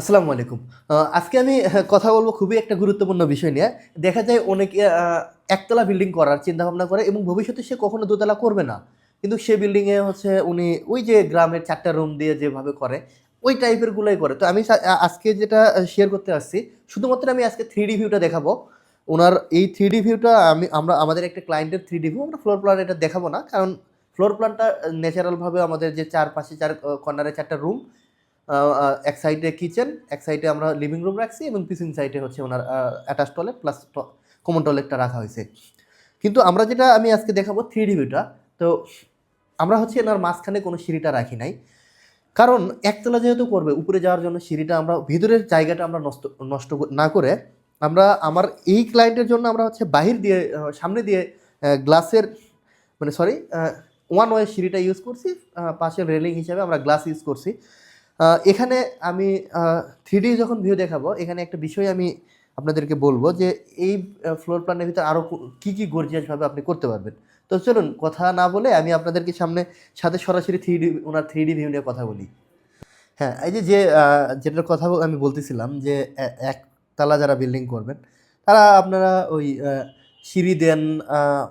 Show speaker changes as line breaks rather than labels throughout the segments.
আসসালামু আলাইকুম। আজকে আমি কথা বলব খুবই একটা গুরুত্বপূর্ণ বিষয় নিয়ে। দেখা যায় অনেকে একতলা বিল্ডিং করার চিন্তা ভাবনা করে এবং ভবিষ্যতে সে কখনো দোতলা করবে না। কিন্তু সে বিল্ডিংয়ে হচ্ছে উনি ওই যে গ্রামের চারটা রুম দিয়ে যেভাবে করে, ওই টাইপের গুলোই করে। তো আমি আজকে যেটা শেয়ার করতে আসছি, শুধুমাত্র আমি আজকে থ্রি ডি ভিউটা দেখাবো। ওনার এই থ্রি ডি ভিউটা আমি, আমরা, আমাদের একটা ক্লায়েন্টের থ্রি ডি ভিউ আমরা ফ্লোর প্ল্যান এটা দেখাবো না। কারণ ফ্লোর প্ল্যানটা ন্যাচারালভাবে আমাদের যে চারপাশে, চার কর্নারে চারটা রুম এক সাইডে কিচেন এক সাইডে আমরা লিভিং রুম রাখছি এবং পিছন সাইডে হচ্ছে ওনার অ্যাটাচ টয়লেট প্লাস কমন টয়লেটটা রাখা হয়েছে। কিন্তু আমরা যেটা আমি আজকে দেখাবো থ্রি ডি ভিউটা তো আমরা হচ্ছে এনার মাঝখানে কোনো সিঁড়িটা রাখি নাই। কারণ একতলা যেহেতু করবে, উপরে যাওয়ার জন্য সিঁড়িটা আমরা, ভিতরের জায়গাটা আমরা নষ্ট নষ্ট না করে আমরা আমার এই ক্লায়েন্টের জন্য আমরা হচ্ছে বাহির দিয়ে সামনে দিয়ে গ্লাসের মানে সরি ওয়ান ওয়ে সিঁড়িটা ইউজ করছি পাশের রেলিং হিসাবে আমরা গ্লাস ইউজ করছি। এখানে আমি থ্রি যখন ভিউ দেখাবো, এখানে একটা বিষয় আমি আপনাদেরকে বলব যে এই ফ্লোর প্ল্যানের ভিতরে আরও কী কী গর্জিয়াসভাবে আপনি করতে পারবেন। তো চলুন, কথা না বলে আমি আপনাদেরকে সামনে, সাথে সরাসরি থ্রি ডি ওনার থ্রি ডি ভিউ নিয়ে কথা বলি। হ্যাঁ এই যে যে যেটার কথা আমি বলতেছিলাম যে একতলা যারা বিল্ডিং করবেন, তারা আপনারা ওই সিঁড়ি দেন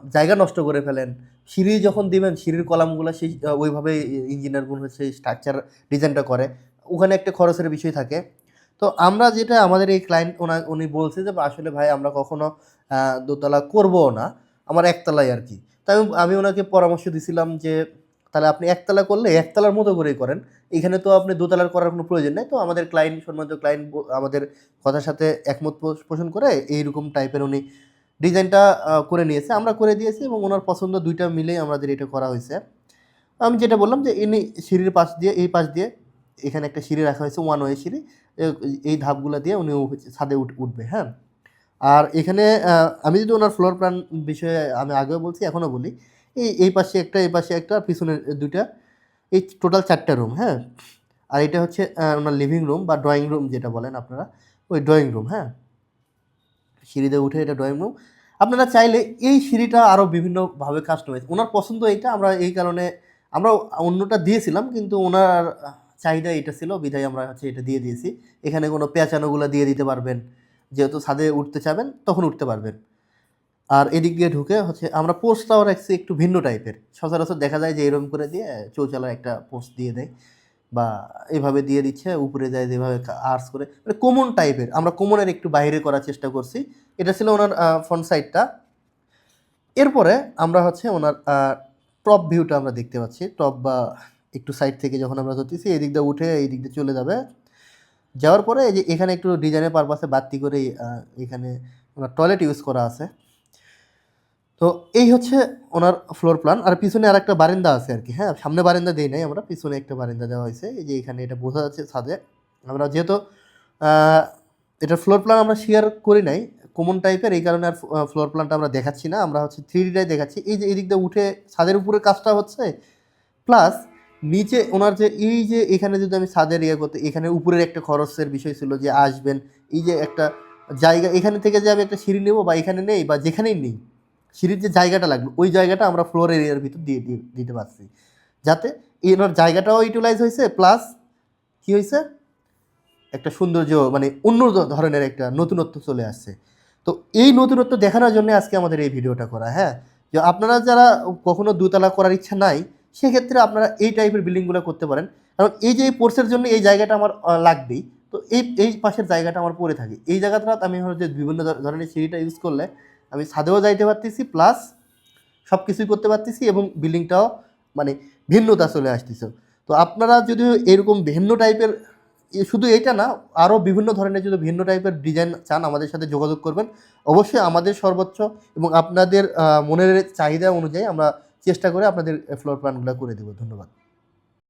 জায়গা নষ্ট করে ফেলেন। সিঁড়ি যখন দিবেন, সিঁড়ির কলামগুলো সেই ওইভাবে ইঞ্জিনিয়ারগুলো সেই স্ট্রাকচার ডিজাইনটা করে। ওখানে একটা খরচের বিষয় থাকে। তো আমরা যেটা আমাদের এই ক্লায়েন্ট ওনা, উনি বলছে যে, আসলে ভাই, আমরা কখনো দোতলা করব না। আমার একতলায় আর কি। তাই আমি- ওনাকে পরামর্শ দিছিলাম যে, তাহলে আপনি একতলা করলে একতলার মতো করেই করেন। এখানে তো আপনি দোতলার করার কোনো প্রয়োজন নেই। তো আমাদের ক্লায়েন্ট সম্মানিত ক্লায়েন্ট আমাদের কথার সাথে একমত পোষ- পোষণ করে এইরকম টাইপের উনি ডিজাইনটা করে নিয়েছে। আমরা করে দিয়েছি এবং ওনার পছন্দ দুইটা মিলেই আমাদের এটা করা হয়েছে। আমি যেটা বললাম যে ইনি সিঁড়ির পাশ দিয়ে, এই পাশ দিয়ে এখানে একটা সিঁড়ি রাখা হয়েছে ওয়ান ওয়ে সিঁড়ি। এই ধাপগুলো দিয়ে উনি ছাদে উঠ- উঠবে হ্যাঁ। আর এখানে আমি যদি ওনার ফ্লোর প্ল্যান বিষয়ে আমি আগেও বলছি, এখনও বলি, এই এই পাশে একটা, এই পাশে একটা, পিছনের দুইটা, এই টোটাল চারটা রুম হ্যাঁ। আর এটা হচ্ছে ওনার লিভিং রুম বা ড্রয়িং রুম যেটা বলেন আপনারা, ওই ড্রয়িং রুম হ্যাঁ। সিঁড়িতে উঠে এটা ড্রয়িং রুম আপনারা চাইলে এই সিঁড়িটা আরও বিভিন্নভাবে কাস্টমাইজ ওনার পছন্দ এটা আমরা এই কারণে আমরা অন্যটা দিয়েছিলাম, কিন্তু ওনার চাহিদা এটা ছিল, বিধায় আমরা হচ্ছে এটা দিয়ে দিয়েছি। এখানে কোনো পেঁচানোগুলো দিয়ে দিতে পারবেন। যেহেতু ছাদে উঠতে চাবেন, তখন উঠতে পারবেন। আর এদিক দিয়ে ঢুকে হচ্ছে আমরা পোস্টটাও রাখছি একটু ভিন্ন টাইপের সচরাচর দেখা যায় যে এরকম করে দিয়ে চৌচালার একটা পোস্ট দিয়ে দেয়। বা এভাবে দিয়ে দিচ্ছে, উপরে যায় যেভাবে আর্টস করে মানে কমন টাইপের আমরা কমনের একটু বাইরে করার চেষ্টা করছি। এটা ছিল ওনার ফ্রন্ট সাইডটা এরপরে আমরা হচ্ছে ওনার টপ ভিউটা আমরা দেখতে পাচ্ছি। টপ বা একটু সাইড থেকে যখন আমরা ধরতেছি, এই দিকটা উঠে এই দিকটা চলে যাবে। যাওয়ার পরে এই যে এখানে একটু ডিজাইনের পারপাসে বাড়তি করে এখানে টয়লেট ইউজ করা আছে। তো এই হচ্ছে ওনার ফ্লোর প্ল্যান আর পিছনে আর একটা বারান্দা আছে আর কি হ্যাঁ? সামনে বারান্দা দিই নাই আমরা, পিছনে একটা বারান্দা দেওয়া হয়েছে। এই যে এখানে এটা বোঝা যাচ্ছে ছাদে। আমরা যেহেতু এটা ফ্লোর প্ল্যান আমরা শেয়ার করি নাই কমন টাইপের এই কারণে আর ফ্লোর প্ল্যানটা আমরা দেখাচ্ছি না। আমরা হচ্ছে থ্রি ডিটাই দেখাচ্ছি। এই যে এদিক দিয়ে উঠে ছাদের উপরে কাজটা হচ্ছে প্লাস নিচে ওনার যে, এই যে এখানে যদি আমি ছাদের ইয়ে করতে, এখানে উপরের একটা খরচের বিষয় ছিল যে আসবেন, এই যে একটা জায়গা, এখানে থেকে যে আমি একটা সিঁড়ি নেব বা এখানে নেই বা যেখানেই নেই সিঁড়ির যে জায়গাটা লাগবে, ওই জায়গাটা আমরা ফ্লোর এরিয়ার ভিতর দিয়ে দিতে পারছি। যাতে এনার জায়গাটাও ইউটিলাইজ হয়েছে প্লাস কি হয়েছে? একটা সৌন্দর্য মানে অন্য ধরনের একটা নতুনত্ব চলে আসছে। তো এই নতুনত্ব দেখানোর জন্য আজকে আমাদের এই ভিডিওটা করা হ্যাঁ? যে আপনারা যারা কখনো দুতলা করার ইচ্ছা নাই, সেক্ষেত্রে আপনারা এই টাইপের বিল্ডিংগুলো করতে পারেন। কারণ এই যে এই কোর্সের জন্য এই জায়গাটা আমার লাগবেই। তো এই এই পাশের জায়গাটা আমার পড়ে থাকে। এই জায়গাটা আমি হচ্ছে বিভিন্ন ধরনের সিঁড়িটা ইউজ করলে আমি ছাদেও যাইতে পারতেছি প্লাস সব কিছুই করতে পারতেছি এবং বিল্ডিংটাও মানে ভিন্নতা চলে আসতেছে। তো আপনারা যদি এরকম ভিন্ন টাইপের শুধু এইটা না, আরও বিভিন্ন ধরনের যদি ভিন্ন টাইপের ডিজাইন চান, আমাদের সাথে যোগাযোগ করবেন। অবশ্যই আমাদের সর্বোচ্চ এবং আপনাদের মনের চাহিদা অনুযায়ী আমরা চেষ্টা করে আপনাদের ফ্লোর প্ল্যানগুলো করে দেবো। ধন্যবাদ।